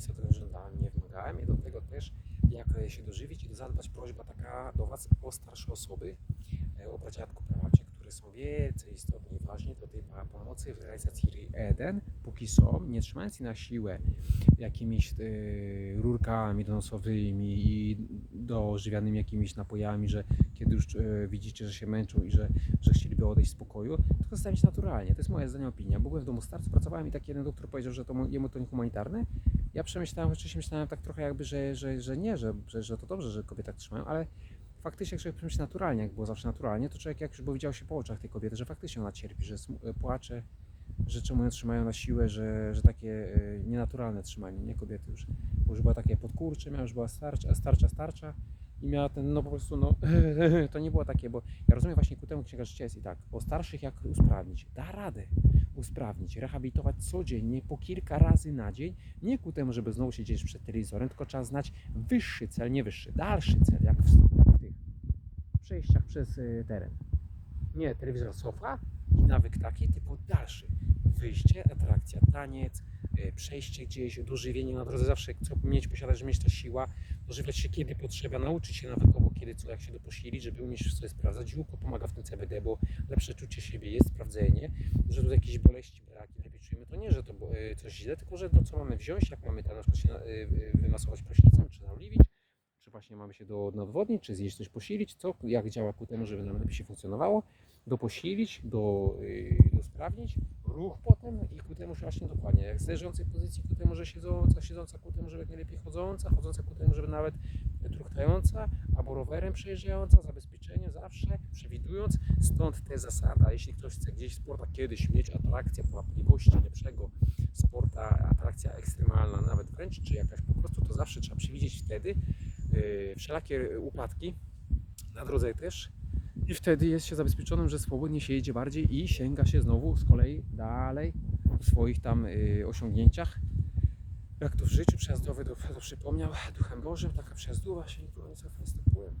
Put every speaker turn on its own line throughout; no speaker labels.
nic od tego żądałem, nie wymagałem i do tego też jak się dożywić i zadbać prośba taka do Was o starsze osoby, e, o braciatku, prawacie, które są wielce istotni i ważni do tej pomocy w realizacji RI1, póki są, nie trzymając się na siłę jakimiś e, rurkami donosowymi i dożywianymi jakimiś napojami, że kiedy już e, widzicie, że się męczą i że, że chcieliby odejść z pokoju, tylko zostawić naturalnie. To jest moja zdanie opinia. Byłem w domu starców, pracowałem i taki jeden doktor powiedział, że to mu- jemu to niehumanitarne. Ja przemyślałem, wcześniej myślałem tak trochę jakby, że, że, że nie, że, że, że to dobrze, że kobiety tak trzymają, ale faktycznie jak człowiek przemyśli naturalnie, jak było zawsze naturalnie, to człowiek jak już bo widział się po oczach tej kobiety, że faktycznie ona cierpi, że e, płacze, że czemu ją trzymają na siłę, że, że takie e, nienaturalne trzymanie, nie kobiety już, bo już była takie podkurcze, miała już była starcza, starcza, starcza i miała ten, no po prostu, no to nie było takie, bo ja rozumiem właśnie ku temu księga życia jest i tak, o starszych jak usprawnić, da radę usprawnić, rehabilitować codziennie po kilka razy na dzień, nie ku temu, żeby znowu siedzieć przed telewizorem, tylko trzeba znać wyższy cel, nie wyższy, dalszy cel, jak w, jak w tych przejściach przez y, teren. Nie telewizor sofa i nawyk taki, typu dalszy. Wyjście, atrakcja, taniec, y, przejście gdzieś, dożywienie na drodze, zawsze co mieć, posiadać, żeby mieć ta siła, dożywiać się kiedy potrzeba, nauczyć się nawykowo, kiedy co, jak się doposilić, żeby umieć sobie sprawdzać. Ziółko pomaga w tym CBD, bo lepsze czucie siebie jest sprawdzenie, że tutaj jakieś boleści, braki, lepiej czujemy, to nie, że to y, coś źle, tylko że to co mamy wziąć, jak mamy tam na przykład się y, y, wymasować prysznicem, czy naoliwić, czy właśnie mamy się do nadwodnić, czy zjeść coś posilić, co, jak działa ku temu, żeby nam lepiej się funkcjonowało, doposilić, do, y, usprawnić, ruch potem i ku temu że właśnie dokładnie, jak z leżącej pozycji ku temu, że siedząca, siedząca ku temu, żeby jak najlepiej chodząca, chodząca ku temu, żeby nawet truchtająca, albo rowerem przejeżdżająca, zabezpieczenie zawsze, przewidując, stąd te zasada, jeśli ktoś chce gdzieś w sportach kiedyś mieć atrakcję, możliwości lepszego sporta, atrakcja ekstremalna nawet wręcz, czy jakaś po prostu, to zawsze trzeba przewidzieć wtedy. Yy, wszelakie upadki, na drodze też, i wtedy jest się zabezpieczonym, że swobodnie się jedzie bardziej i sięga się znowu z kolei dalej w swoich tam y, osiągnięciach. Jak to w życiu przejazdowe to, to przypomniał Duchem Bożym, taka przejazdowa się nikogo nie następuje.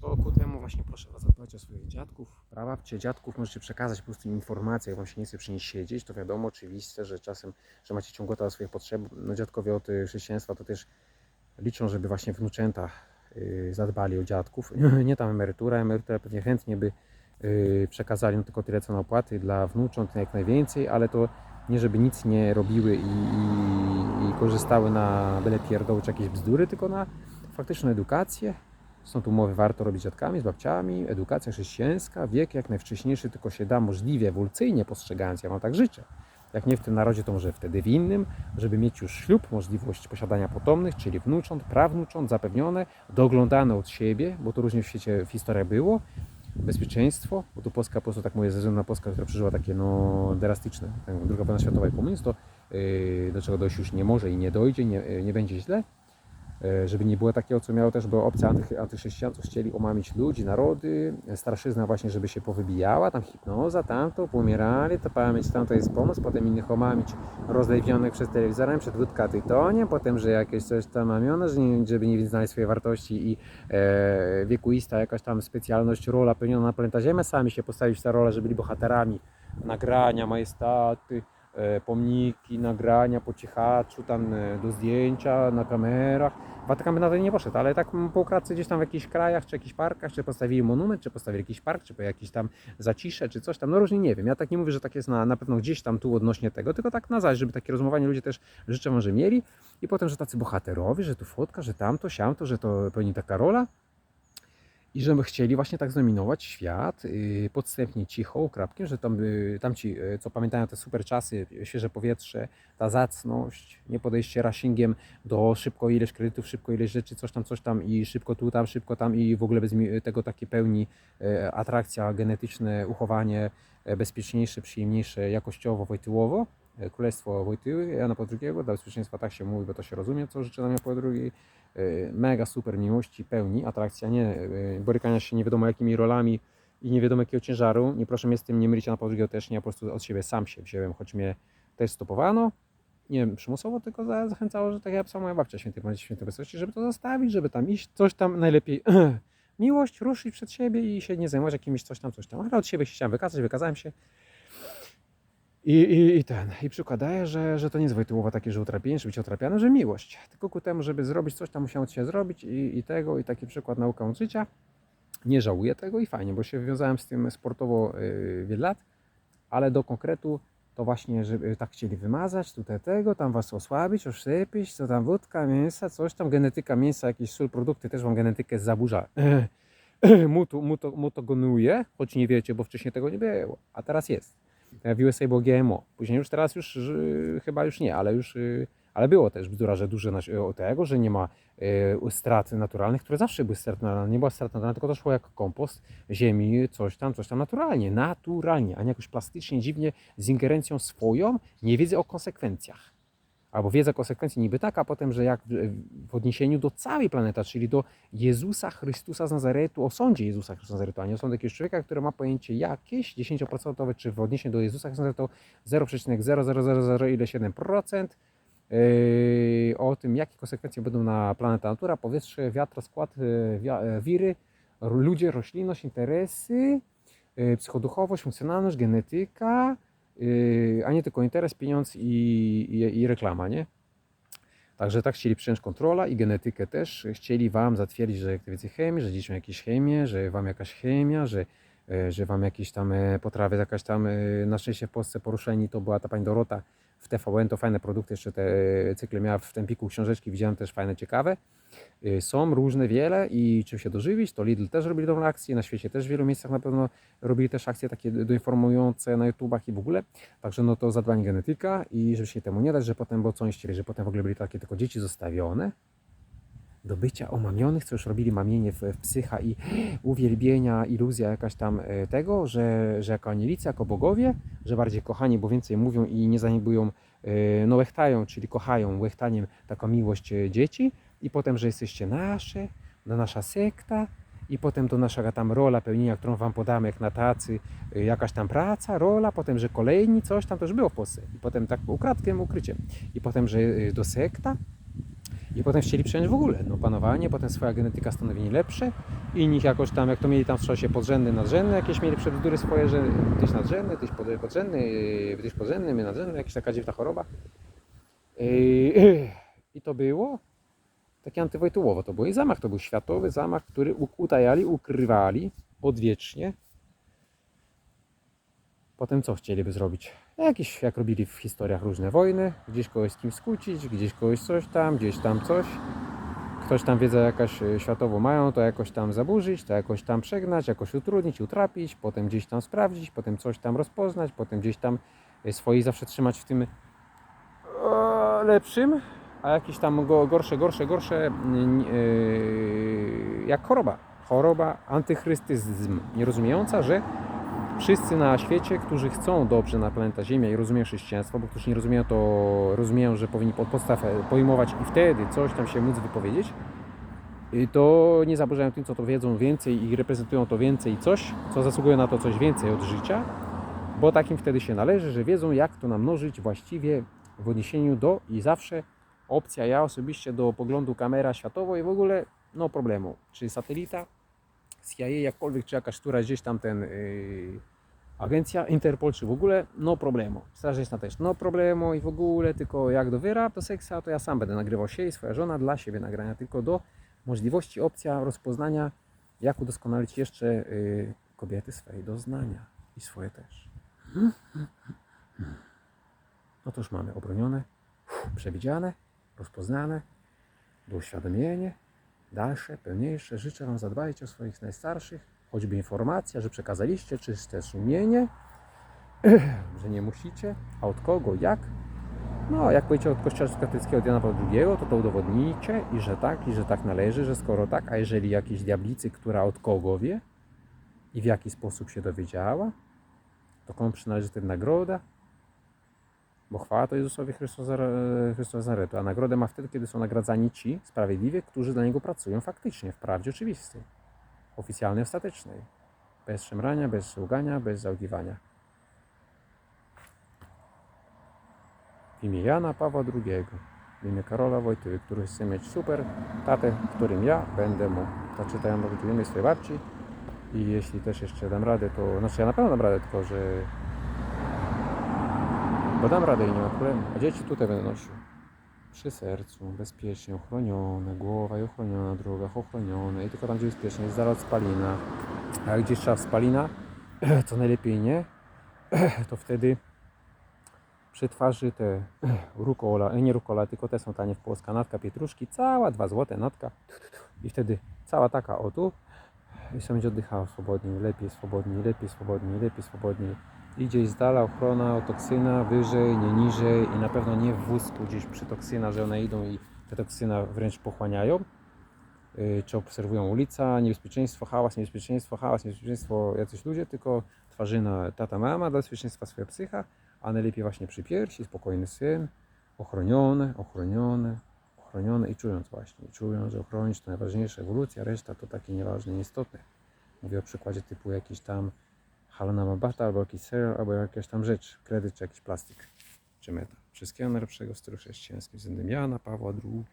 To ku temu właśnie proszę Was zadbać o swoich dziadków, prababcie, dziadków. Możecie przekazać po prostu informacje, jak Wam się nie chce przy nich siedzieć. To wiadomo, oczywiste, że czasem, że macie ciągotę do swoich potrzeb. No dziadkowie od y, chrześcijaństwa to też liczą, żeby właśnie wnuczęta zadbali o dziadków. Nie tam emerytura, emerytura pewnie chętnie by y, przekazali, no tylko tyle co na opłaty dla wnucząt jak najwięcej, ale to nie żeby nic nie robiły i, i, i korzystały na byle pierdoły czy jakieś bzdury, tylko na faktyczną edukację. Są tu umowy, warto robić dziadkami, z babciami, edukacja chrześcijańska, wiek jak najwcześniejszy, tylko się da możliwie ewolucyjnie postrzegając, ja Wam tak życzę. Jak nie w tym narodzie, to może wtedy w innym, żeby mieć już ślub, możliwość posiadania potomnych, czyli wnucząt, prawnucząt zapewnione, doglądane od siebie, bo to różnie w świecie w historiach było, bezpieczeństwo, bo tu Polska po prostu, tak mówię, ze względu na Polskę, która przeżyła takie no, drastyczne, tak, druga wojna światowa i komunizm, to yy, do czego dojść już nie może i nie dojdzie, nie, yy, nie będzie źle, żeby nie było takiego, co miało też, bo opcja anty, chcieli omamić ludzi, narody, starszyzna właśnie, żeby się powybijała, tam hipnoza, tamto, pomierali, to pamięć, tamto jest pomoc, potem innych omamić, rozlewionych przez telewizorem, przed wódka tytonie, potem, że jakieś coś tam mamione, że żeby nie znali swojej wartości i e, wiekuista jakaś tam specjalność, rola pełniona na planeta Ziemia, sami się postawić w tę rolę, że byli bohaterami, nagrania, majestaty, e, pomniki, nagrania po cichaczu, tam e, do zdjęcia na kamerach. Watykan by na to nie poszedł, ale tak po ukradce gdzieś tam w jakichś krajach, czy jakichś parkach, czy postawili monument, czy postawili jakiś park, czy po jakiś tam zacisze, czy coś tam, no różnie nie wiem. Ja tak nie mówię, że tak jest na, na pewno gdzieś tam tu odnośnie tego, tylko tak na zaś, żeby takie rozumowanie ludzie też życzę może mieli i potem, że tacy bohaterowie, że tu fotka, że tamto, siamto, że to pełni taka rola. I żeby chcieli właśnie tak zdominować świat, yy, podstępnie cicho, ukrapkiem, że tam, yy, tamci, yy, co pamiętają te super czasy, świeże powietrze, ta zacność, nie podejście rashingiem do szybko ileś kredytów, szybko ileś rzeczy, coś tam, coś tam i szybko tu, tam, szybko tam i w ogóle bez tego takie pełni e, atrakcja, genetyczne uchowanie, e, bezpieczniejsze, przyjemniejsze jakościowo, wojtyłowo. E, Królestwo Wojtyły, Jana Paweł II, dla bezpieczeństwa tak się mówi, bo to się rozumie, co życzę nam Jan Paweł II. E, Mega super miłości pełni, atrakcja, nie e, borykania się nie wiadomo jakimi rolami i nie wiadomo jakiego ciężaru. Nie proszę mnie z tym nie mylić, Jana Paweł II też nie, ja po prostu od siebie sam się wziąłem, choć mnie też stopowano. Nie wiem, przymusowo, tylko za- zachęcało, że tak jak sama moja babcia świętej pamięci świętej obecności, żeby to zostawić, żeby tam iść, coś tam najlepiej miłość, ruszyć przed siebie i się nie zajmować jakimiś coś tam, coś tam. Ale od siebie się chciałem wykazać, wykazałem się. I, i, I ten, i przykładaje, że, że to nie jest Wojtyłowa takie, że utrapienie, żeby być utrapiany, że miłość. Tylko ku temu, żeby zrobić coś, tam musiał się zrobić i, i tego, i taki przykład nauka życia. Nie żałuję tego i fajnie, bo się wywiązałem z tym sportowo yy, wiele lat, ale do konkretu to właśnie, żeby tak chcieli wymazać, tutaj tego, tam was osłabić, oszczepić, co tam wódka, mięsa, coś tam, genetyka mięsa, jakieś sól, produkty, też wam genetykę zaburza. Mutu, muto, mutogonuje, choć nie wiecie, bo wcześniej tego nie było, a teraz jest. W USA było GMO, później już teraz już y, chyba już nie, ale już, y, ale było też bzdura, że duże o tego, że nie ma y, strat naturalnych, które zawsze były straty naturalne, nie była strat naturalna, tylko to szło jako kompost ziemi, coś tam, coś tam naturalnie, naturalnie, a nie jakoś plastycznie, dziwnie, z ingerencją swoją, nie wiedzy o konsekwencjach. Albo wiedza konsekwencji niby tak, a potem, że jak w, odniesieniu do całej planety, czyli do Jezusa Chrystusa z Nazaretu, o sądzie Jezusa Chrystusa z Nazaretu, a nie o sądzie jakiegoś człowieka, który ma pojęcie jakieś 10%, czy w odniesieniu do Jezusa Chrystusa z Nazaretu 0,0000 ile 7%, yy, o tym, jakie konsekwencje będą na planeta natura, powietrze, wiatr, skład, yy, yy, wiry, ludzie, roślinność, interesy, psychoduchowość, funkcjonalność, genetyka, a nie tylko interes, pieniądz i, i, i reklama, nie? Także tak chcieli przyjąć kontrola i genetykę też. Chcieli Wam zatwierdzić, że jak więcej chemii, że dzieci mają jakieś chemię, że Wam jakaś chemia, że, e, że Wam jakieś tam e, potrawy, jakaś tam, e, na szczęście w Polsce poruszeni, to była ta Pani Dorota w TVN, to fajne produkty, jeszcze te e, cykle miała w Tempiku książeczki, widziałem też fajne, ciekawe. E, Są różne wiele i czym się dożywić, to Lidl też robili dobrą akcję, na świecie też w wielu miejscach na pewno robili też akcje takie doinformujące na YouTubach i w ogóle. Także no to zadbanie genetyka i żeby się temu nie dać, że potem, bo co oni chcieli, że potem w ogóle byli takie tylko dzieci zostawione do bycia omamionych, co już robili mamienie w, w psycha i uwielbienia, iluzja jakaś tam e, tego, że, że jako anielicy, jako bogowie, że bardziej kochani, bo więcej mówią i nie zaniedbują, e, no łechtają, czyli kochają łechtaniem taką miłość e, dzieci. I potem, że jesteście nasze, no nasza sekta. I potem to nasza tam rola pełnienia, którą wam podamy jak na tacy, jakaś tam praca, rola, potem, że kolejni coś tam też było w Polsce. I potem tak ukradkiem, ukryciem. I potem, że do sekta i potem chcieli przejąć w ogóle no, panowanie, potem swoja genetyka stanowili lepsze, inni jakoś tam, jak to mieli tam w czasie podrzędny, nadrzędny, jakieś mieli przebzdury swoje, że tyś nadrzędny, tyś pod- podrzędny, yy, tyś podrzędny, my nadrzędny, jakaś taka dziwna choroba. Yy, I to było takie antywojtyłowo to było. I zamach to był światowy zamach, który utajali, ukrywali odwiecznie. Potem co chcieliby zrobić? Jakieś, jak robili w historiach różne wojny, gdzieś kogoś z kimś skłócić, gdzieś kogoś coś tam, gdzieś tam coś. Ktoś tam wiedzę jakaś e, światową mają, to jakoś tam zaburzyć, to jakoś tam przegnać, jakoś utrudnić, utrapić, potem gdzieś tam sprawdzić, potem coś tam rozpoznać, potem gdzieś tam e, swoich zawsze trzymać w tym e, lepszym, a jakieś tam go- gorsze, gorsze, gorsze, jak choroba. Choroba, antychrystyzm, nierozumiejąca, że wszyscy na świecie, którzy chcą dobrze na planeta Ziemia i rozumieją chrześcijaństwo, bo którzy nie rozumieją, to rozumieją, że powinni pod podstaw pojmować i wtedy coś tam się móc wypowiedzieć, to nie zaburzają tym, co to wiedzą więcej i reprezentują to więcej coś, co zasługuje na to coś więcej od życia, bo takim wtedy się należy, że wiedzą, jak to namnożyć właściwie w odniesieniu do i zawsze opcja ja osobiście do poglądu kamera światowa i w ogóle no problemu. Czy satelita, CIA, jakkolwiek, czy jakaś która gdzieś tam ten yy, agencja Interpol, czy w ogóle no problemu. Straż Graniczna też no problemu i w ogóle tylko jak do wyra, do seksa, to ja sam będę nagrywał się i swoja żona dla siebie nagrania, tylko do możliwości, opcja rozpoznania, jak udoskonalić jeszcze yy, kobiety swej doznania i swoje też. No to już mamy obronione, przewidziane, rozpoznane, uświadomienie, dalsze, pełniejsze. Życzę Wam zadbajcie o swoich najstarszych, choćby informacja, że przekazaliście czyste sumienie, że nie musicie, a od kogo, jak. No, jak powiecie od Kościoła katolickiego Jana Pawła II, to to udowodnijcie i że tak, i że tak należy, że skoro tak, a jeżeli jakiejś diablicy, która od kogo wie i w jaki sposób się dowiedziała, to komu przynależy wtedy nagroda, bo chwała to Jezusowi Chrystusowi z a nagrodę ma wtedy, kiedy są nagradzani ci sprawiedliwie, którzy dla Niego pracują faktycznie, w prawdzie oczywistej, oficjalnej, ostatecznej. Bez szemrania, bez sługania, bez załgiwania. W imię Jana Pawła II, w imię Karola Wojtyły, który chce mieć super tatę, którym ja będę mu. To czytają w imię swojej babci i jeśli też jeszcze dam radę, to, znaczy ja na pewno dam radę, tylko że bo dam radę i nie ma problemu. A dzieci tutaj będę nosił. Przy sercu, bezpiecznie, ochronione, głowa i ochroniona, drogach ochronione i tylko tam, gdzie bezpiecznie, jest zaraz spalina. A gdzieś trzeba spalina, to najlepiej nie, to wtedy przy twarzy te rukola, nie rukola, tylko te są tanie w Polska, natka pietruszki, cała 2 złote natka i wtedy cała taka o tu i sobie będzie oddychała swobodniej, lepiej, swobodniej, lepiej, swobodniej, lepiej, swobodniej. I gdzieś z dala ochrona od toksyna, wyżej, nie niżej i na pewno nie w wózku gdzieś przy toksyna, że one idą i te toksyna wręcz pochłaniają. Yy, czy obserwują ulica, niebezpieczeństwo, hałas, niebezpieczeństwo, hałas, niebezpieczeństwo, jacyś ludzie, tylko twarzyna tata, mama dla bezpieczeństwa swoja psycha, a najlepiej właśnie przy piersi, spokojny syn, ochronione, ochronione, ochronione i czując właśnie, czując, że ochronić to najważniejsze, ewolucja, reszta to takie nieważne, nieistotne. Mówię o przykładzie typu jakiś tam halona mabata, albo jakiś serial, albo jakaś tam rzecz, kredyt, czy jakiś plastik, czy metal. Wszystkiego najlepszego w stylu chrześcijańskim względem Jana Pawła II.